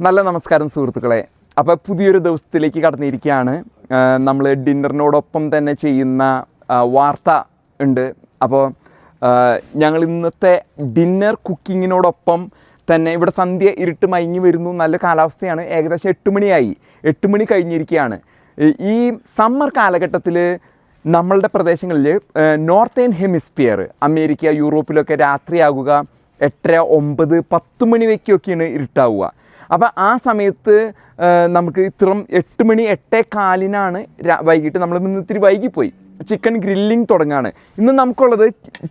നല്ല നമസ്കാരം സുഹൃത്തുക്കളെ. അപ്പോൾ പുതിയൊരു ദിവസത്തിലേക്ക് കടന്നിരിക്കുകയാണ്. നമ്മൾ ഡിന്നറിനോടൊപ്പം തന്നെ ചെയ്യുന്ന വാർത്ത ഉണ്ട്. അപ്പോൾ ഞങ്ങൾ ഇന്നത്തെ ഡിന്നർ കുക്കിങ്ങിനോടൊപ്പം തന്നെ ഇവിടെ സന്ധ്യ ഇരുട്ട് മയങ്ങി വരുന്നു. നല്ല കാലാവസ്ഥയാണ്. ഏകദേശം എട്ട് മണിയായി. എട്ട് മണി കഴിഞ്ഞിരിക്കുകയാണ്. ഈ- സമ്മർ കാലഘട്ടത്തിൽ നമ്മളുടെ പ്രദേശങ്ങളിൽ നോർത്തേൺ ഹെമിസ്ഫിയർ അമേരിക്ക യൂറോപ്പിലൊക്കെ രാത്രിയാകുക എട്ടര ഒമ്പത് പത്ത് മണി വയ്ക്കൊക്കെയാണ് ഇരുട്ടാവുക. അപ്പോൾ ആ സമയത്ത് നമുക്ക് ഇത്രം എട്ട് മണി എട്ടേ കാലിനാണ് വൈകിട്ട് നമ്മൾ ഇന്ന് ഇത്തിരി വൈകിപ്പോയി. ചിക്കൻ ഗ്രില്ലിംഗ് തുടങ്ങാണ്. ഇന്ന് നമുക്കുള്ളത്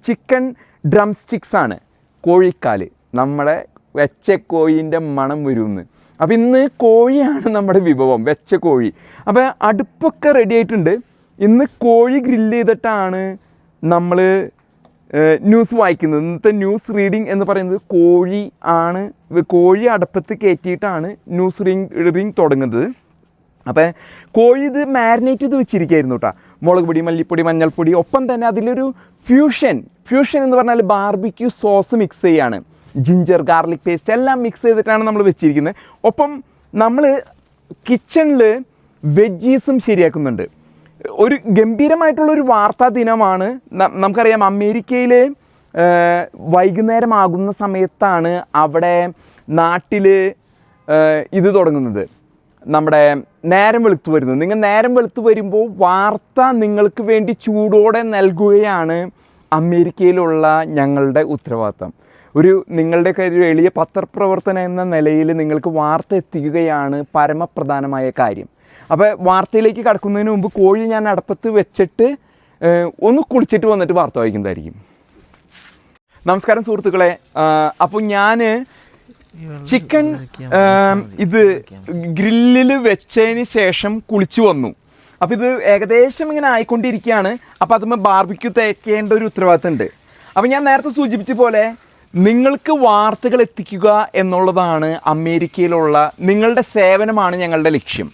ചിക്കൻ ഡ്രം സ്റ്റിക്സ് ആണ് കോഴിക്കാൽ. നമ്മുടെ വെച്ച കോഴിന്റെ മണം വരുമെന്ന് അപ്പോൾ ഇന്ന് കോഴിയാണ് നമ്മുടെ വിഭവം വെച്ച കോഴി. അപ്പോൾ അടുപ്പൊക്കെ റെഡി ആയിട്ടുണ്ട്. ഇന്ന് കോഴി ഗ്രില്ല് ചെയ്തിട്ടാണ് നമ്മൾ ന്യൂസ് വായിക്കുന്നത്. ഇന്നത്തെ ന്യൂസ് റീഡിംഗ് എന്ന് പറയുന്നത് കോഴി ആണ്. കോഴി അടപ്പത്ത് കയറ്റിയിട്ടാണ് ന്യൂസ് റീ റീഡിങ് തുടങ്ങുന്നത്. അപ്പോൾ കോഴി ഇത് മാരിനേറ്റ് ചെയ്ത് വെച്ചിരിക്കുകയായിരുന്നു കേട്ടോ മുളക് പൊടി മല്ലിപ്പൊടി മഞ്ഞൾപ്പൊടി ഒപ്പം തന്നെ അതിലൊരു ഫ്യൂഷൻ ഫ്യൂഷൻ എന്ന് പറഞ്ഞാൽ ബാർബിക്യൂ സോസ് മിക്സ് ചെയ്യാണ്. ജിഞ്ചർ ഗാർലിക് പേസ്റ്റ് എല്ലാം മിക്സ് ചെയ്തിട്ടാണ് നമ്മൾ വെച്ചിരിക്കുന്നത്. ഒപ്പം നമ്മൾ കിച്ചണിൽ വെജീസും ശരിയാക്കുന്നുണ്ട്. ഒരു ഗംഭീരമായിട്ടുള്ള ഒരു വാർത്താ ദിനമാണ്. നമുക്കറിയാം അമേരിക്കയിൽ വൈകുന്നേരമാകുന്ന സമയത്താണ് അവിടെ നാട്ടിൽ ഇത് തുടങ്ങുന്നത്. നമ്മുടെ നേരം വെളുത്തു വരുന്നത്. നിങ്ങൾ നേരം വെളുത്തു വരുമ്പോൾ വാർത്ത നിങ്ങൾക്ക് വേണ്ടി ചൂടോടെ നൽകുകയാണ് അമേരിക്കയിലുള്ള ഞങ്ങളുടെ ഉത്തരവാദിത്തം. ഒരു നിങ്ങളുടെ ഒരു എളിയ പത്രപ്രവർത്തനം എന്ന നിലയിൽ നിങ്ങൾക്ക് വാർത്ത എത്തിക്കുകയാണ് പരമപ്രധാനമായ കാര്യം. അപ്പോൾ വാർത്തയിലേക്ക് കടക്കുന്നതിന് മുമ്പ് കോഴി ഞാൻ അടപ്പത്ത് വെച്ചിട്ട് ഒന്ന് കുളിച്ചിട്ട് വന്നിട്ട് വാർത്ത വായിക്കുന്നതായിരിക്കും. നമസ്കാരം സുഹൃത്തുക്കളെ. അപ്പോൾ ഞാൻ ചിക്കൻ ഇത് ഗ്രില്ലിൽ വെച്ചതിന് ശേഷം കുളിച്ചു വന്നു. അപ്പോൾ ഇത് ഏകദേശം ഇങ്ങനെ ആയിക്കൊണ്ടിരിക്കുകയാണ്. അപ്പോൾ അതുമ്പോൾ ബാർബിക്യൂ തേക്കേണ്ട ഒരു ഉത്തരവാദിത്തം ഉണ്ട് അപ്പോൾ ഞാൻ നേരത്തെ സൂചിപ്പിച്ച പോലെ നിങ്ങൾക്ക് വാർത്തകൾ എത്തിക്കുക എന്നുള്ളതാണ് അമേരിക്കയിലുള്ള നിങ്ങളുടെ സേവനമാണ് ഞങ്ങളുടെ ലക്ഷ്യം.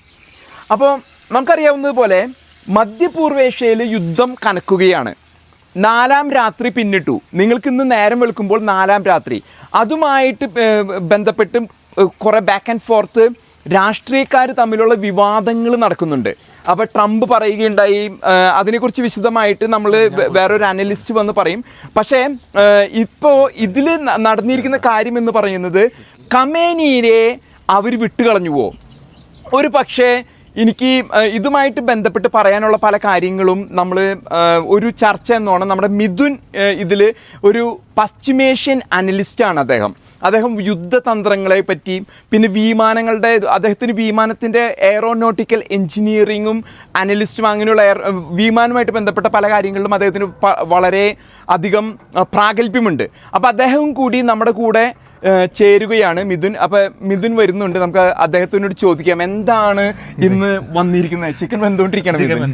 അപ്പോൾ നമുക്കറിയാവുന്നതുപോലെ മധ്യപൂർവേഷ്യയിൽ യുദ്ധം കനക്കുകയാണ്. നാലാം രാത്രി പിന്നിട്ടു. നിങ്ങൾക്കിന്ന് നേരം വെളുക്കുമ്പോൾ നാലാം രാത്രി. അതുമായിട്ട് ബന്ധപ്പെട്ട് കുറേ ബാക്ക് ആൻഡ് ഫോർത്ത് രാഷ്ട്രീയക്കാർ തമ്മിലുള്ള വിവാദങ്ങൾ നടക്കുന്നുണ്ട്. അപ്പോൾ ട്രംപ് പറയുകയുണ്ടായി. അതിനെക്കുറിച്ച് വിശദമായിട്ട് നമ്മൾ വേറൊരു അനലിസ്റ്റ് വന്ന് പറയും. പക്ഷേ ഇപ്പോൾ ഇതിൽ നടന്നിരിക്കുന്ന കാര്യം എന്ന് പറയുന്നത് കമേനിയെ അവർ വിട്ടുകളഞ്ഞുവോ? ഒരു പക്ഷേ എനിക്ക് ഇതുമായിട്ട് ബന്ധപ്പെട്ട് പറയാനുള്ള പല കാര്യങ്ങളും നമ്മൾ ഒരു ചർച്ച എന്നോണം നമ്മുടെ മിഥുൻ ഇതിൽ ഒരു പശ്ചിമേഷ്യൻ അനലിസ്റ്റാണ് അദ്ദേഹം. അദ്ദേഹം യുദ്ധതന്ത്രങ്ങളെ പറ്റിയും പിന്നെ വിമാനങ്ങളുടെ അദ്ദേഹത്തിന് വിമാനത്തിന്റെ എയറോനോട്ടിക്കൽ എഞ്ചിനീയറിങ്ങും അനലിസ്റ്റും അങ്ങനെയുള്ള എയർ വിമാനവുമായിട്ട് ബന്ധപ്പെട്ട പല കാര്യങ്ങളിലും അദ്ദേഹത്തിന് വളരെ അധികം പ്രാഗൽഭ്യമുണ്ട്. അപ്പോൾ അദ്ദേഹവും കൂടി നമ്മുടെ കൂടെ ചേരുകയാണ്. മിഥുൻ അപ്പൊ മിഥുൻ വരുന്നുണ്ട്. നമുക്ക് അദ്ദേഹത്തിനോട് ചോദിക്കാം. എന്താണ് ഇന്ന് വന്നിരിക്കുന്നത്? ചിക്കൻ വെന്തുകൊണ്ടിരിക്കണം.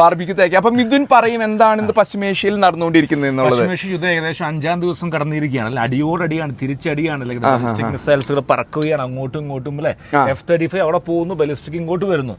ബാർബിക്ക് തേക്ക്. അപ്പൊ മിഥുൻ പറയും എന്താണ് ഇന്ന് പശ്ചിമേഷ്യയിൽ നടന്നുകൊണ്ടിരിക്കുന്നത് എന്നുള്ളത്? പശ്ചിമേഷ്യ യുദ്ധം ഏകദേശം അഞ്ചാം ദിവസം കടന്നിരിക്കുകയാണ്. അല്ലെ? അടിയോടടിയാണ് തിരിച്ചടിയാണ്. ബലിസ്റ്റിക് മിസൈൽസുകൾ പറക്കുകയാണ്. അങ്ങോട്ടും ഇങ്ങോട്ടും അല്ലെ? എഫ് തേർട്ടി ഫൈവ് അവിടെ പോകുന്നു. ബലിസ്റ്റിക് ഇങ്ങോട്ട് വരുന്നു.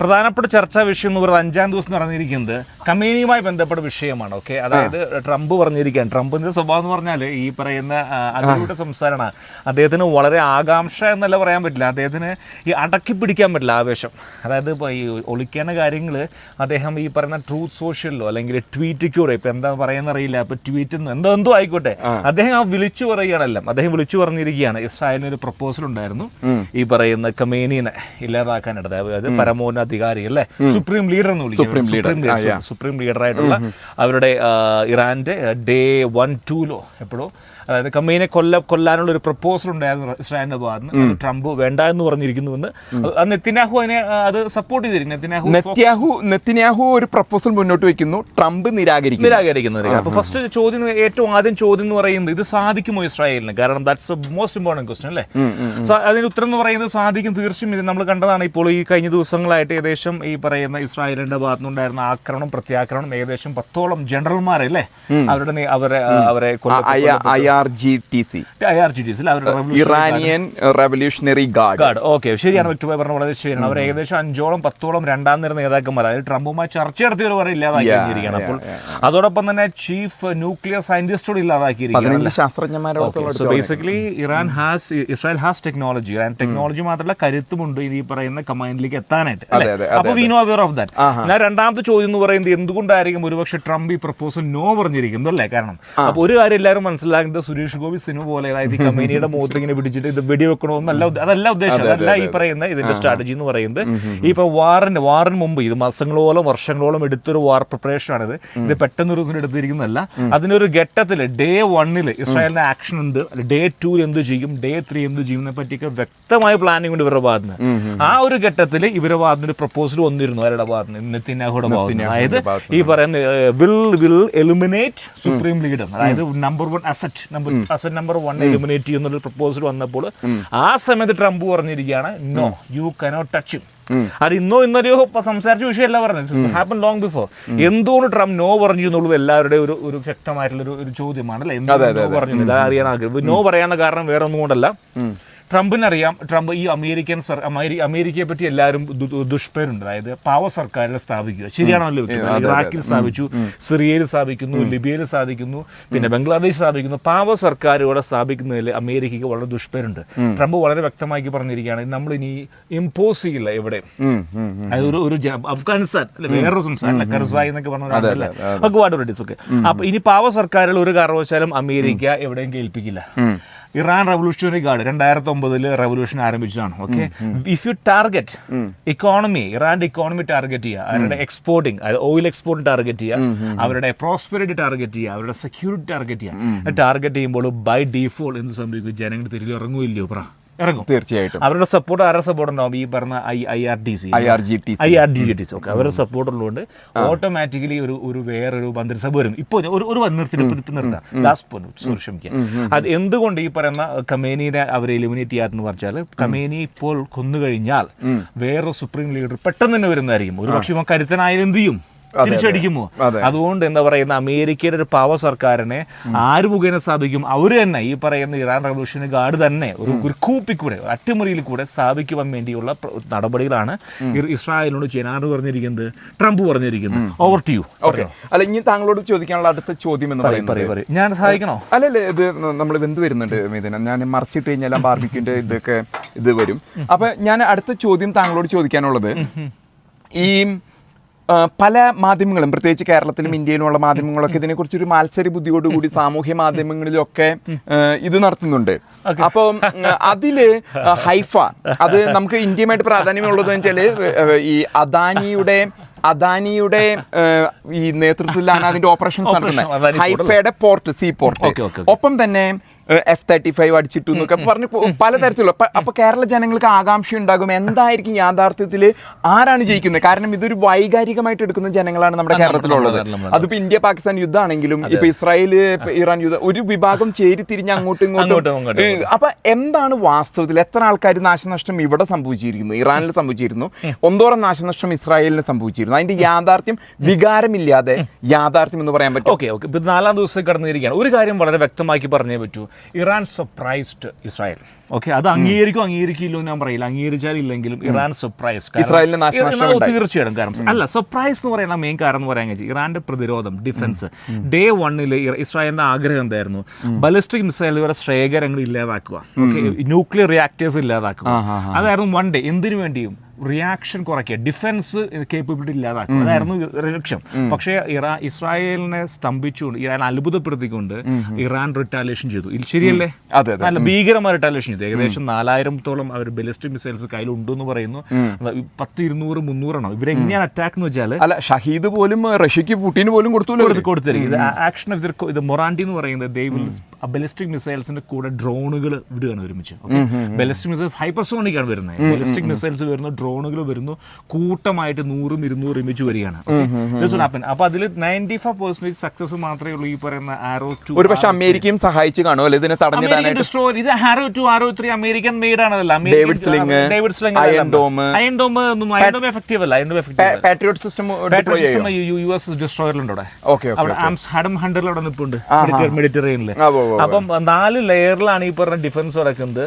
പ്രധാനപ്പെട്ട ചർച്ചാ വിഷയം എന്ന് പറയുന്നത് അഞ്ചാം ദിവസം നടന്നിരിക്കുന്നത് കമ്പനിയുമായി ബന്ധപ്പെട്ട വിഷയമാണ്. ഓക്കെ? അതായത് ട്രംപ് പറഞ്ഞിരിക്കുകയാണ്. ട്രംപിന്റെ സ്വഭാവം എന്ന് പറഞ്ഞാൽ ഈ പറയുന്ന അതിലൂടെ സംസാരമാണ്. അദ്ദേഹത്തിന് വളരെ ആകാംക്ഷ എന്നല്ല പറയാൻ പറ്റില്ല. അദ്ദേഹത്തിന് ഈ അടക്കി പിടിക്കാൻ പറ്റില്ല ആവേശം. അതായത് ഇപ്പോൾ ഈ ഒളിക്കേണ്ട കാര്യങ്ങൾ അദ്ദേഹം ഈ പറയുന്ന ട്രൂത്ത് സോഷ്യലിലോ അല്ലെങ്കിൽ ട്വീറ്റിക്കൂടെ ഇപ്പോൾ എന്താ പറയുന്ന അറിയില്ല. ഇപ്പോൾ ട്വീറ്റ് എന്തോ എന്തോ ആയിക്കോട്ടെ. അദ്ദേഹം ആ വിളിച്ചു പറയുകയാണല്ലോ. അദ്ദേഹം വിളിച്ചു പറഞ്ഞിരിക്കുകയാണ്. ഇസ്രായേലിന് ഒരു പ്രപ്പോസൽ ഉണ്ടായിരുന്നു. ഈ പറയുന്ന കമേനിനെ ഇല്ലാതാക്കാനായിട്ട്. അതായത് പരമോന്നധികാരി അല്ലേ? സുപ്രീം ലീഡർ എന്ന് വിളിക്കും സുപ്രീം ലീഡർ സുപ്രീം ലീഡർ ആയിട്ടുള്ള അവരുടെ ഇറാന്റെ ഡേ വൺ ടൂലോ എപ്പോഴോ. അതായത് കമ്മീനെ കൊല്ല കൊല്ലാനുള്ള ഒരു പ്രപ്പോസൽ ഉണ്ടായിരുന്നു ഇസ്രായേലിന്റെ ഭാഗത്ത് ട്രംപ് വേണ്ട എന്ന് പറഞ്ഞിരിക്കുന്നുവെന്ന് നെത്തിനാഹു അതിനെ അത് സപ്പോർട്ട് ചെയ്തിരിക്കും നെത്തിനാഹു നെത്യാഹു നെത്തിനാഹു ഒരു പ്രപ്പോസൽ മുന്നോട്ട് വെക്കുന്നു. ട്രംപ് നിരാകരിക്കുന്നു. നിരാകരിക്കുന്നത് അപ്പൊ ഫസ്റ്റ് ചോദ്യം ഏറ്റവും ആദ്യം ചോദ്യം എന്ന് പറയുന്നത് ഇത് സാധിക്കുമോ ഇസ്രായേലിന്? കാരണം ദാറ്റ്സ് മോസ്റ്റ് ഇമ്പോർട്ടന്റ് ക്വസ്റ്റൻ അല്ലേ? സോ അതിന് ഉത്തരം എന്ന് പറയുന്നത് സാധിക്കും തീർച്ചയായും. ഇത് നമ്മൾ കണ്ടതാണ് ഇപ്പോൾ ഈ കഴിഞ്ഞ ദിവസങ്ങളായിട്ട് ഏകദേശം ഈ പറയുന്ന ഇസ്രായേലിന്റെ ഭാഗത്തുനിന്നുണ്ടായിരുന്ന ആക്രമണം പ്രത്യാക്രമണം ഏകദേശം പത്തോളം ജനറൽമാരല്ലേ? അവരുടെ അവരെ അവരെ I R G T C. I R G ഡിസിൽ അവരുടെ Iranian revolutionary guard guard okay ശരിയാണ് വ്യക്തി പറഞ്ഞ വളരെ ശരിയാണ്. അവർ ഏകദേശം അഞ്ചോളം പത്തോളം രണ്ടാം നിര നേതാക്കന്മാർ അതായത് ട്രംപുമായി ചർച്ച നടത്തിയവർ വരെ ഇല്ലാതാക്കിയിരിക്കുകയാണ് അപ്പോൾ അതോടൊപ്പം തന്നെ ചീഫ് ന്യൂക്ലിയർ സയന്റിസ്റ്റോട് ഇല്ലാതാക്കിയിരിക്കുകയാണ് basically Iran has Israel has technology Iran technology മാത്രമല്ല കരുത്തുമുണ്ട് ഈ പറയുന്ന കമാൻഡിലേക്ക് എത്താനായിട്ട്. അപ്പൊ we know aware of that ഞാൻ രണ്ടാമത്തെ ചോദ്യം എന്ന് പറയുന്നത് എന്തുകൊണ്ടായിരിക്കും ഒരുപക്ഷെ ട്രംപ് ഈ പ്രപ്പോസൽ നോ പറഞ്ഞിരിക്കുന്നത് അല്ലേ? കാരണം അപ്പൊ ഒരു കാര്യം എല്ലാവരും മനസ്സിലാക്കുന്നത് സുരേഷ് ഗോപി സിനിമ പോലെ അതായത് ഈ കമ്പനിയുടെ മുഖത്ത് ഇങ്ങനെ പിടിച്ചിട്ട് ഇത് വെടിവെക്കണമെന്നല്ല അതല്ല ഉദ്ദേശം. അതല്ല ഈ പറയുന്ന ഇതിന്റെ സ്ട്രാറ്റജി എന്ന് പറയുന്നത്. ഈ ഇപ്പൊ വാറിന് വാറിന് മുമ്പ് ഇത് മാസങ്ങളോളം വർഷങ്ങളോളം എടുത്തൊരു വാർ പ്രിപ്പറേഷൻ ആണിത് ഇത്. പെട്ടെന്ന് ഒരു ദിവസം എടുത്തിരിക്കുന്നതല്ല. അതിനൊരു ഘട്ടത്തിൽ ഡേ വണ്ണിൽ ഇസ്രായേലിന്റെ ആക്ഷൻ ഉണ്ട്. ഡേ ടു എന്ത് ചെയ്യും? ഡേ ത്രീ എന്ത് ചെയ്യും? എന്നെ പറ്റിയൊക്കെ വ്യക്തമായ പ്ലാനിംഗ് ഉണ്ട് ഇവരുടെ ഭാഗത്ത് ആ ഒരു ഘട്ടത്തിൽ ഇവരുടെ ഭാഗത്ത് ഒരു പ്രപ്പോസൽ വന്നിരുന്നു. അവരുടെ ഭാഗത്ത് നിന്ന്? നെത്തിനാഹുടെ ഭാഗത്ത് അതായത് ഈ പറയുന്ന will will eliminate supreme leader അതായത് number one asset number asset number one eliminate ചെയ്യുന്ന പ്രപ്പോസൽ വന്നപ്പോൾ ആ സമയത്ത് ട്രംപ് പറഞ്ഞിരിക്കുകയാണ് നോ യു കനോട്ട് ടച്ച് അത് ഇന്നോ ഇന്നലെയോ ഇപ്പൊ സംസാരിച്ച വിഷയമല്ല പറഞ്ഞത്. ഹാപ്പൻ ലോങ് ബിഫോർ എന്തുകൊണ്ട് ട്രംപ് നോ പറഞ്ഞു എന്നുള്ളത് എല്ലാവരുടെയും ഒരു ഒരു ശക്തമായിട്ടുള്ള ഒരു ചോദ്യമാണ് അല്ലെ? എന്തുകൊണ്ട് നോ പറഞ്ഞു ഇത് അറിയാൻ ആഗ്രഹം. നോ പറയാനുള്ള കാരണം വേറെ ഒന്നും കൊണ്ടല്ല ട്രംപിനറിയാം ട്രംപ് ഈ അമേരിക്കൻ സർ അമേരി അമേരിക്കയെ പറ്റി എല്ലാവരും ദുഷ്പേരുണ്ട്. അതായത് പാവ സർക്കാരിൽ സ്ഥാപിക്കുക. ശരിയാണല്ലോ? ഇറാഖിൽ സ്ഥാപിച്ചു സിറിയയിൽ സ്ഥാപിക്കുന്നു ലിബിയയിൽ സ്ഥാപിക്കുന്നു പിന്നെ ബംഗ്ലാദേശ് സ്ഥാപിക്കുന്നു. പാവ സർക്കാരുകളെ സ്ഥാപിക്കുന്നതിൽ അമേരിക്കയ്ക്ക് വളരെ ദുഷ്പേരുണ്ട്. ട്രംപ് വളരെ വ്യക്തമാക്കി പറഞ്ഞിരിക്കുകയാണ് നമ്മൾ ഇനി ഇമ്പോസ് ചെയ്യില്ല എവിടെ. ഒരു ഒരു അഫ്ഗാനിസ്ഥാൻ അല്ലെ വേറൊരു സംസ്ഥാനം കർസായി എന്നൊക്കെ പറഞ്ഞ ഒക്കെ അപ്പൊ ഇനി പാവ സർക്കാരുകൾ ഒരു കാരണവശാലും അമേരിക്ക എവിടെയും കേൾപ്പിക്കില്ല. ഇറാൻ റവല്യൂഷണറി ഗാർഡ് രണ്ടായിരത്തി ഒമ്പതിൽ revolution ആരംഭിച്ചതാണ് okay if you target economy ഇറാന്റെ ഇക്കോണമി ടാർഗറ്റ് ചെയ്യുക അവരുടെ എക്സ്പോർട്ടിങ് അതായത് ഓയിൽ എക്സ്പോർട്ട് ടാർഗറ്റ് ചെയ്യുക അവരുടെ പ്രോസ്പെരിറ്റി ടാർഗറ്റ് ചെയ്യുക അവരുടെ സെക്യൂരിറ്റി ടാർഗറ്റ് ചെയ്യുക. ടാർഗറ്റ് ചെയ്യുമ്പോൾ ബൈ ഡിഫോൾട്ട് എന്ത് സംഭവിക്കും? ജനങ്ങൾ തിരികെ ഇറങ്ങുമില്ലയോ പറ ഇറങ്ങും. തീർച്ചയായിട്ടും. അവരുടെ സപ്പോർട്ട് ആരുടെ സപ്പോർട്ട് ഉണ്ടാവും ഈ പറഞ്ഞ I I R T C I R G T I R D G T C okay അവരുടെ സപ്പോർട്ട് ഉള്ളതുകൊണ്ട് ഓട്ടോമാറ്റിക്കലി ഒരു ഒരു വേറൊരു മന്ത്രിസഭ വരും. ഇപ്പോൾ ഒരു ഒരു നിർത്തി. നിർത്താം ലാസ്റ്റ് പോയിന്റ് സോറി ക്ഷമിക്കുക അത് എന്തുകൊണ്ട് ഈ പറയുന്ന കമേനിയുടെ അവർ എലിമിനേറ്റ് ചെയ്യാത്തെന്ന് പറഞ്ഞാൽ കമേനി ഇപ്പോൾ കൊന്നു കഴിഞ്ഞാൽ വേറൊരു സുപ്രീം ലീഡർ പെട്ടെന്ന് തന്നെ വരുന്നതായിരിക്കും. ഒരു പക്ഷേ കരുത്തനായാലും എന്ത് ചെയ്യും? തിരിച്ചടിക്കുമോ? അതുകൊണ്ട് എന്താ പറയുന്ന അമേരിക്കയുടെ ഒരു പാവ സർക്കാരിനെ ആര് മുഖേന സ്ഥാപിക്കും? അവർ തന്നെ ഈ പറയുന്ന ഇറാൻ റവല്യൂഷന് ഗാർഡ് തന്നെ ഒരു ഒരു കൂപ്പിൽ കൂടെ അട്ടിമുറിയിൽ കൂടെ സ്ഥാപിക്കുവാൻ വേണ്ടിയുള്ള നടപടികളാണ് ഇസ്രായേലിനോട് ചെയ്യാൻ പറഞ്ഞിരിക്കുന്നത് ട്രംപ് പറഞ്ഞിരിക്കുന്നത്. Over to you okay. അല്ല ഇനി താങ്കളോട് ചോദിക്കാനുള്ള അടുത്ത ചോദ്യം എന്ന് പറയുന്നത് പറയൂ പറയൂ. ഞാൻ സഹായിക്കണോ? അല്ലല്ലേ ഇത് നമ്മൾ വെന്ത് വരുന്നുണ്ട് മിഥുന ഞാൻ മറിച്ചിട്ട് കഴിഞ്ഞാൽ ബാർബിക്കിന്റെ ഇതൊക്കെ ഇത് വരും. അപ്പൊ ഞാൻ അടുത്ത ചോദ്യം താങ്കളോട് ചോദിക്കാനുള്ളത് ഈ പല മാധ്യമങ്ങളും പ്രത്യേകിച്ച് കേരളത്തിലും ഇന്ത്യയിലുമുള്ള മാധ്യമങ്ങളൊക്കെ ഇതിനെക്കുറിച്ച് ഒരു മത്സര ബുദ്ധിയോടുകൂടി സാമൂഹ്യ മാധ്യമങ്ങളിലൊക്കെ ഇത് നടത്തുന്നുണ്ട്. അപ്പോൾ അതിൽ ഹൈഫ അത് നമുക്ക് ഇന്ത്യയുമായിട്ട് പ്രാധാന്യമുള്ളത് വെച്ചാൽ ഏ, ഈ അദാനിയുടെ അദാനിയുടെ ഈ നേതൃത്വത്തിലാണ് അതിന്റെ ഓപ്പറേഷൻസ് നടക്കുന്നത്. ഹൈഫയുടെ പോർട്ട് സീ പോർട്ട് ഒപ്പം തന്നെ എഫ് തേർട്ടി ഫൈവ് അടിച്ചിട്ടു എന്നൊക്കെ പറഞ്ഞ് പലതരത്തിലുള്ള അപ്പൊ കേരള ജനങ്ങൾക്ക് ആകാംക്ഷ ഉണ്ടാകും. എന്തായിരിക്കും യാഥാർത്ഥ്യത്തിൽ ആരാണ് ജയിക്കുന്നത്? കാരണം ഇതൊരു വൈകാരികമായിട്ട് എടുക്കുന്ന ജനങ്ങളാണ് നമ്മുടെ കേരളത്തിലുള്ളത്. അതിപ്പോ ഇന്ത്യ പാകിസ്ഥാൻ യുദ്ധമാണെങ്കിലും ഇപ്പൊ ഇസ്രായേൽ ഇറാൻ യുദ്ധം ഒരു വിഭാഗം ചേരി തിരിഞ്ഞ് അങ്ങോട്ടും ഇങ്ങോട്ടും. അപ്പൊ എന്താണ് വാസ്തവത്തിൽ എത്ര ആൾക്കാർ നാശനഷ്ടം ഇവിടെ സംഭവിച്ചിരിക്കുന്നു? ഇറാനിൽ സംഭവിച്ചിരുന്നു. ഒന്നോറം നാശനഷ്ടം ഇസ്രായേലിന് സംഭവിച്ചിരുന്നു. അതിന്റെ യാഥാർത്ഥ്യം വികാരമില്ലാതെ യാഥാർത്ഥ്യം എന്ന് പറയാൻ പറ്റും. Okay okay. ഇപ്പൊ നാലാം ദിവസം കടന്നിരിക്കുകയാണ്. ഒരു കാര്യം വളരെ വ്യക്തമാക്കി പറഞ്ഞേ പറ്റൂ. Iran surprised Israel. ഓക്കെ അത് അംഗീകരിക്കും അംഗീകരിക്കില്ലോ ഞാൻ പറയില്ല. അംഗീകരിച്ചാലില്ലെങ്കിലും ഇറാൻ സർപ്രൈസ്. തീർച്ചയായിട്ടും കാരണം അല്ല സർപ്രൈസ് എന്ന് പറയുന്ന മെയിൻ കാരണം എന്ന് പറയാൻ ഇറാന്റെ പ്രതിരോധം ഡിഫൻസ് ഡേ വണ്ണിൽ ഇസ്രായേലിന്റെ ആഗ്രഹം എന്തായിരുന്നു? ബലിസ്റ്റിക് മിസൈലുകളുടെ ശേഖരങ്ങൾ ഇല്ലാതാക്കുക. ഓക്കെ ന്യൂക്ലിയർ റിയാക്ടേഴ്സ് ഇല്ലാതാക്കുക. അതായിരുന്നു വൺ ഡേ എന്തിനു വേണ്ടിയും? റിയാക്ഷൻ കുറയ്ക്കുക. ഡിഫൻസ് കേപ്പബിലിറ്റി ഇല്ലാതാക്കുക. അതായിരുന്നു ലക്ഷ്യം. പക്ഷേ ഇറാ ഇസ്രായേലിനെ സ്തംഭിച്ചുകൊണ്ട് ഇറാൻ അത്ഭുതപ്പെടുത്തിക്കൊണ്ട് ഇറാൻ റിട്ടാലേഷൻ ചെയ്തു. ശരിയല്ലേ? ഭീകരമായ റിട്ടാലേഷൻ ചെയ്തു ഏകദേശം നാലായിരത്തോളം അവർ ബലിസ്റ്റിക് മിസൈൽസ് കയ്യിലുണ്ടെന്ന് പറയുന്നു. പത്ത് ഇരുന്നൂറ് മുന്നൂറെണ്ണം. ഇവരെങ്ങനെയാണ് അറ്റാക്ക് എന്ന് വെച്ചാൽ അല്ല ഷഹീദ് പോലും റഷ്യക്ക് പുട്ടിന് പോലും കൊടുത്തു കൊടുത്ത് കൊടുത്തിരിക്കും ഇത് ആക്ഷൻ ഓഫ് ഇത് മൊറാണ്ടി എന്ന് പറയുന്നത് ദേ വിൽ ബലിസ്റ്റിക് മിസൈൽസിന്റെ കൂടെ ഡ്രോണുകൾ വിടുകയാണ് ഒരുമിച്ച്. ബലിസ്റ്റിക് മിസൈൽസ് ഹൈപ്പർസോണിക് ആണ് വരുന്നത്. ബലിസ്റ്റിക് മിസൈൽസ് വരുന്നു ഡ്രോണുകൾ വരുന്നു. കൂട്ടമായിട്ട് നൂറും ഇരുന്നൂറും ഇമിച്ച് വരികയാണ്. അപ്പൊ അതിൽ നയന്റി ഫൈവ് പെർസെന്റേജ് സക്സസ് മാത്രമേ ഉള്ളൂ ഈ പറയുന്ന ആരോ ടു ഒരു പക്ഷേ അമേരിക്കയും സഹായിച്ചു കാണുമല്ലോ ഇതിനെ തടഞ്ഞിടാനായിട്ട്. ഇത് arrow two arrow three American made David sling dome iron dome ഒന്നും അയൺ ഡോം എഫക്റ്റീവ് അല്ല. Iron dome effective patriot system deploy ചെയ്യും യു എസ് ഡിസ്ട്രോയറിലുണ്ട് അവിടെ. ഓക്കെ അവിടെ ആംസ് ഹഡം ഹണ്ടറിൽ അവിടെ നിൽപ്പുണ്ട് മെഡിറ്ററേനിയനിൽ ആ, ഉവ്വ് ഉവ്വ്. അപ്പം നാല് ലെയറിലാണ് ഈ പറഞ്ഞ ഡിഫൻസ് നടക്കുന്നത്.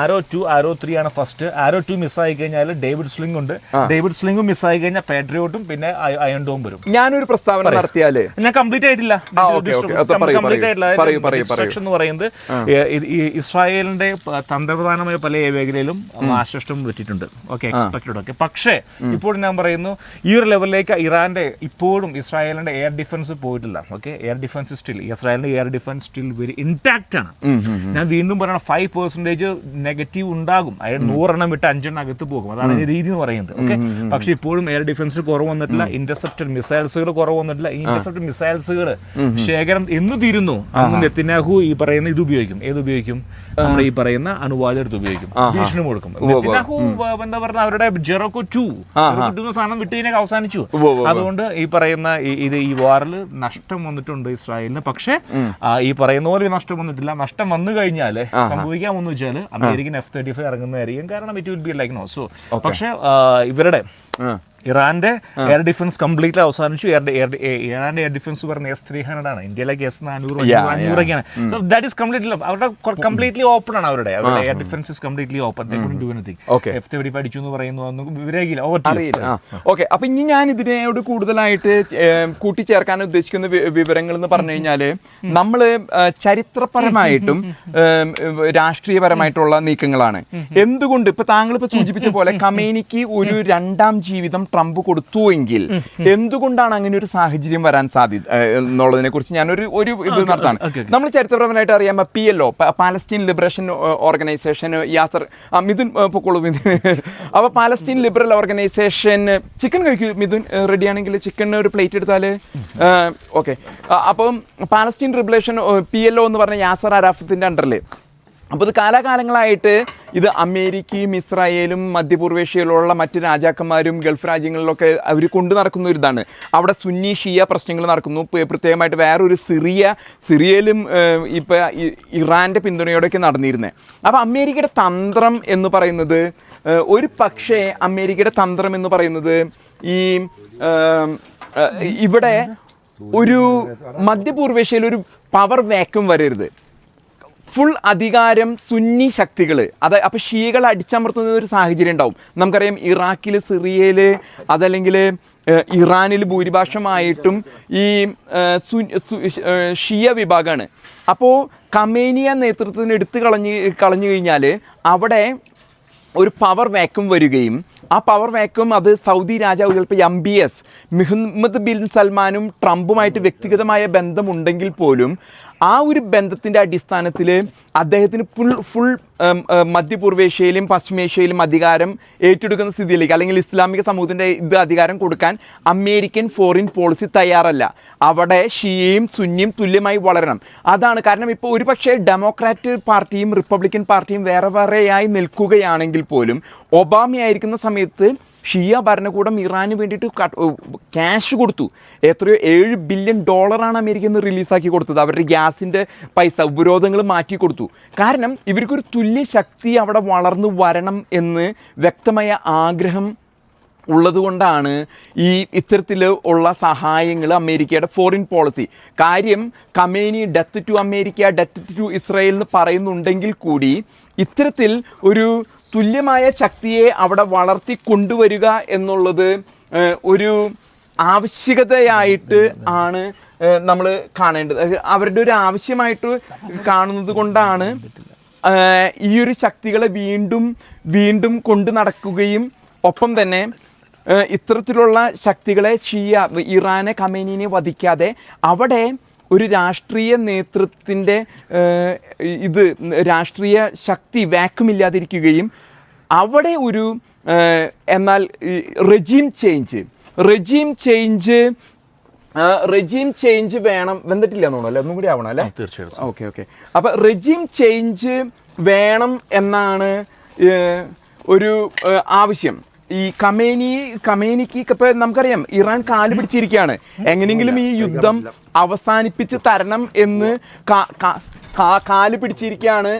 ആരോ ടു ആരോ ത്രീ ആണ് ഫസ്റ്റ് ആരോ ടു മിസ് ആയി കഴിഞ്ഞാൽ ഡേവിഡ് സ്ലിംഗ് ഉണ്ട്. ഡേവിഡ് സ്ലിംഗും മിസ് ആയി കഴിഞ്ഞാൽ പാട്രിയോട്ടും പിന്നെ അയൺ ഡോം വരും. ഞാനൊരു പ്രസ്താവന നടത്തിയാൽ? ഞാൻ കംപ്ലീറ്റ് ആയിട്ടില്ല. കംപ്ലീറ്റ് ആയിട്ടില്ല. എന്ന് പറയുന്നത് ഇസ്രായേലിന്റെ തന്ത്രപ്രധാനമായ പല മേഖലയിലും നാശനഷ്ടം പറ്റിയിട്ടുണ്ട് ഓക്കെ എക്സ്പെക്ടഡ് ഓക്കെ പക്ഷേ ഇപ്പോൾ ഞാൻ പറയുന്നു ഈ ഒരു ലെവലിലേക്ക് ഇറാന്റെ ഇപ്പോഴും ഇസ്രായേലിന്റെ എയർ ഡിഫൻസ് പോയിട്ടില്ല. ഓക്കെ എയർ ഡിഫൻസ് സ്റ്റിൽ ഇസ്രായേലിന്റെ air defence still very intact ആണ്. ഞാൻ വീണ്ടും പറയണം ഫൈവ് പെർസെന്റേജ് നെഗറ്റീവ് ഉണ്ടാകും. അതായത് നൂറെണ്ണം വിട്ട് അഞ്ചെണ്ണം അകത്ത് പോകും. അതാണ് ഈ രീതി എന്ന് പറയുന്നത്. ഓക്കെ പക്ഷെ ഇപ്പോഴും എയർ ഡിഫൻസ് കുറവ് വന്നിട്ടില്ല. ഇന്റർസെപ്റ്റഡ് മിസൈൽസുകൾ കുറവ് വന്നിട്ടില്ല. ഈ ഇന്റർസെപ്റ്റഡ് മിസൈൽസുകൾ ശേഖരം എന്ന് തീരുന്നു. അന്ന് നെത്തിനാഹു ഈ പറയുന്ന ഇത് ഉപയോഗിക്കും. ഏത് ഉപയോഗിക്കും? നമ്മൾ ഈ പറയുന്ന അണുവാദം എടുത്ത് ഉപയോഗിക്കും. ഭീഷണി കൊടുക്കും എന്താ പറയുക അവരുടെ ജെറോക്കോ ടു. കിട്ടുന്ന സാധനം വിട്ട് കഴിഞ്ഞാൽ അവസാനിച്ചു. അതുകൊണ്ട് ഈ പറയുന്ന ഇത് ഈ വാറിൽ നഷ്ടം വന്നിട്ടുണ്ട് ഇസ്രായേലിന്. പക്ഷേ ഈ പറയുന്ന പോലെ നഷ്ടം വന്നിട്ടില്ല. നഷ്ടം വന്നു കഴിഞ്ഞാൽ സംഭവിക്കാമെന്ന് വെച്ചാൽ അമേരിക്കൻ എഫ് തേർട്ടി ഫൈവ് ഇറങ്ങുന്നതായിരിക്കും. കാരണം it will be like no so പക്ഷേ ഇവരുടെ ഇറാന്റെ എയർ ഡിഫൻസ് കംപ്ലീറ്റ്ലി അവസാനിച്ചു. ഇറാന്റെ എയർ ഡിഫൻസ് പറഞ്ഞ എസ് ത്രീ ഹൺഡ്രഡ് ആണ്. ഇന്ത്യയിലേക്ക് എസ് നാനൂറ് അഞ്ഞൂറൊക്കെയാണ്. സോ ദാറ്റ് ഇസ് കംപ്ലീറ്റ്ലി അവരുടെ കംപ്ലീറ്റ്ലി ഓപ്പൺ ആണ് അവരുടെ. അവരുടെ air defence is completely open do anything. F thirty പഠിച്ചു എന്ന് പറയുന്നു അറിയില്ല. ഓക്കെ അപ്പൊ ഇനി ഞാൻ ഇതിനോട് കൂടുതലായിട്ട് കൂട്ടിച്ചേർക്കാൻ ഉദ്ദേശിക്കുന്ന വിവരങ്ങൾ എന്ന് പറഞ്ഞു കഴിഞ്ഞാൽ നമ്മൾ ചരിത്രപരമായിട്ടും രാഷ്ട്രീയപരമായിട്ടുള്ള നീക്കങ്ങളാണ്. എന്തുകൊണ്ട്? ഇപ്പൊ താങ്കൾ ഇപ്പൊ സൂചിപ്പിച്ച പോലെ കമേനിക്ക് ഒരു രണ്ടാം ജീവിതം ട്രംപ് കൊടുത്തുവെങ്കിൽ എന്തുകൊണ്ടാണ് അങ്ങനെ ഒരു സാഹചര്യം വരാൻ സാധ്യത എന്നുള്ളതിനെ കുറിച്ച് ഞാനൊരു ഒരു ഇത് നടത്താണ്. നമ്മൾ ചരിത്രപരമായിട്ട് അറിയാം P L O Palestine liberation organisation Yasser Mithun പൊക്കോളൂ മിഥുൻ. അപ്പോൾ പാലസ്റ്റീൻ ലിബറൽ ഓർഗനൈസേഷൻ ചിക്കൻ കഴിക്കൂ മിഥുൻ റെഡി ആണെങ്കിൽ ചിക്കൻ ഒരു പ്ലേറ്റ് എടുത്താൽ ഓക്കെ. അപ്പം Palestine liberation P L O എന്ന് പറഞ്ഞ യാസർ അറാഫത്തിന്റെ അണ്ടറിൽ അപ്പോൾ ഇത് കാലാകാലങ്ങളായിട്ട് ഇത് അമേരിക്കയും ഇസ്രായേലും മധ്യപൂർവേഷ്യയിലുള്ള മറ്റ് രാജാക്കന്മാരും ഗൾഫ് രാജ്യങ്ങളിലൊക്കെ അവർ കൊണ്ടു നടക്കുന്ന ഒരു ഇതാണ്. അവിടെ സുന്നി ഷിയ പ്രശ്നങ്ങൾ നടക്കുന്നു. പ്ര- പ്രത്യേകമായിട്ട് വേറൊരു സിറിയ സിറിയയിലും ഇപ്പോൾ ഇറാന്റെ പിന്തുണയോടെയൊക്കെ നടന്നിരുന്നത് അപ്പോൾ അമേരിക്കയുടെ തന്ത്രം എന്ന് പറയുന്നത് ഒരു പക്ഷേ അമേരിക്കയുടെ തന്ത്രം എന്ന് പറയുന്നത് ഈ ഇവിടെ ഒരു മധ്യപൂർവേഷ്യയിൽ ഒരു പവർ വാക്യൂം വരരുത്. ഫുൾ അധികാരം സുന്നി ശക്തികൾ അത് അപ്പോൾ ഷിയകൾ അടിച്ചമർത്തുന്ന ഒരു സാഹചര്യം ഉണ്ടാവും. നമുക്കറിയാം ഇറാഖിൽ സിറിയയിൽ അതല്ലെങ്കിൽ ഇറാനിൽ ഭൂരിഭാഷമായിട്ടും ഈ ഷിയ വിഭാഗമാണ് അപ്പോൾ കമേനിയ നേതൃത്വത്തിന് എടുത്തു കളഞ്ഞ് കളഞ്ഞു കഴിഞ്ഞാൽ അവിടെ ഒരു പവർ വാക്യൂം വരികയും ആ പവർ വാക്വം അത് സൗദി രാജാവ് ചിലപ്പോൾ M B S Mohammed bin സൽമാനും ട്രംപുമായിട്ട് വ്യക്തിഗതമായ ബന്ധമുണ്ടെങ്കിൽ പോലും ആ ഒരു ബന്ധത്തിന്റെ അടിസ്ഥാനത്തിൽ അദ്ദേഹത്തിന് ഫുൾ ഫുൾ മധ്യപൂർവേഷ്യയിലും പശ്ചിമേഷ്യയിലും അധികാരം ഏറ്റെടുക്കുന്ന സ്ഥിതിയിലേക്ക് അല്ലെങ്കിൽ ഇസ്ലാമിക സമൂഹത്തിന്റെ ഇത് അധികാരം കൊടുക്കാൻ അമേരിക്കൻ ഫോറിൻ പോളിസി തയ്യാറല്ല. അവിടെ ഷിയയും സുന്നിയും തുല്യമായി വളരണം. അതാണ് കാരണം ഇപ്പോൾ ഒരുപക്ഷെ ഡെമോക്രാറ്റ് പാർട്ടിയും റിപ്പബ്ലിക്കൻ പാർട്ടിയും വേറെ വേറെയായി നിൽക്കുകയാണെങ്കിൽ പോലും ഒബാമയായിരിക്കുന്ന സമയത്ത് ഷിയ ഭരണകൂടം ഇറാന് വേണ്ടിയിട്ട് ക്യാഷ് കൊടുത്തു. എത്രയോ ഏഴ് ബില്യൺ ഡോളറാണ് അമേരിക്ക ഇന്ന് റിലീസാക്കി കൊടുത്തത്. അവരുടെ ഗ്യാസിന്റെ പൈസ ഉപരോധങ്ങൾ മാറ്റി കൊടുത്തു. കാരണം ഇവർക്കൊരു തുല്യ ശക്തി അവിടെ വളർന്നു വരണം എന്ന് വ്യക്തമായ ആഗ്രഹം ഉള്ളതുകൊണ്ടാണ് ഈ ഇത്തരത്തിൽ ഉള്ള സഹായങ്ങൾ അമേരിക്കയുടെ ഫോറിൻ പോളിസി കാര്യം Khamenei death to America death to Israel എന്ന് പറയുന്നുണ്ടെങ്കിൽ കൂടി ഇത്തരത്തിൽ ഒരു തുല്യമായ ശക്തിയെ അവിടെ വളർത്തി കൊണ്ടുവരിക എന്നുള്ളത് ഒരു ആവശ്യകതയായിട്ട് ആണ് നമ്മൾ കാണേണ്ടത്. അവരുടെ ഒരു ആവശ്യമായിട്ട് കാണുന്നത് കൊണ്ടാണ് ഈ ഒരു ശക്തികളെ വീണ്ടും വീണ്ടും കൊണ്ടു നടക്കുകയും ഒപ്പം തന്നെ ഇത്തരത്തിലുള്ള ശക്തികളെ ഷിയ ഇറാനെ കമേനിനെ വധിക്കാതെ അവിടെ ഒരു രാഷ്ട്രീയ നേതൃത്വത്തിന്റെ ഇത് രാഷ്ട്രീയ ശക്തി വാക്കുമില്ലാതിരിക്കുകയും അവിടെ ഒരു എന്നാൽ regime change regime change regime change വേണം വന്നിട്ടില്ല തോന്നുന്നു അല്ലേ? ഒന്നും കൂടി ആവണം അല്ലേ? തീർച്ചയായിട്ടും. Okay okay. അപ്പോൾ റെജീം ചേഞ്ച് വേണം എന്നാണ് ഒരു ആവശ്യം. ഈ കമേനി കമേനിക്ക് ഇപ്പൊ നമുക്കറിയാം ഇറാൻ കാൽ പിടിച്ചിരിക്കുകയാണ്. എങ്ങനെയെങ്കിലും ഈ യുദ്ധം അവസാനിപ്പിച്ച് തരണം എന്ന് കാൽ പിടിച്ചിരിക്കുകയാണ്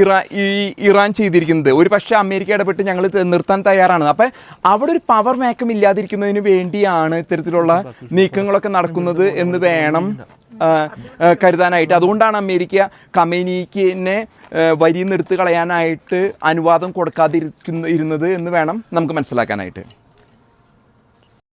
ഇറാൻ ഈ ഇറാൻ ചെയ്തിരിക്കുന്നത്. ഒരു പക്ഷേ അമേരിക്ക ഇടപെട്ട് ഞങ്ങൾ നിർത്താൻ തയ്യാറാണ്. അപ്പം അവിടെ ഒരു പവർ മേക്കം ഇല്ലാതിരിക്കുന്നതിന് വേണ്ടിയാണ് ഇത്തരത്തിലുള്ള നീക്കങ്ങളൊക്കെ നടക്കുന്നത് എന്ന് വേണം കരുതാനായിട്ട്. അതുകൊണ്ടാണ് അമേരിക്ക കമേനിക്കിനെ വരിയിൽ നിന്ന് കളയാനായിട്ട് അനുവാദം കൊടുക്കാതിരിക്കുന്ന ഇരുന്നത് എന്ന് വേണം നമുക്ക് മനസ്സിലാക്കാനായിട്ട്.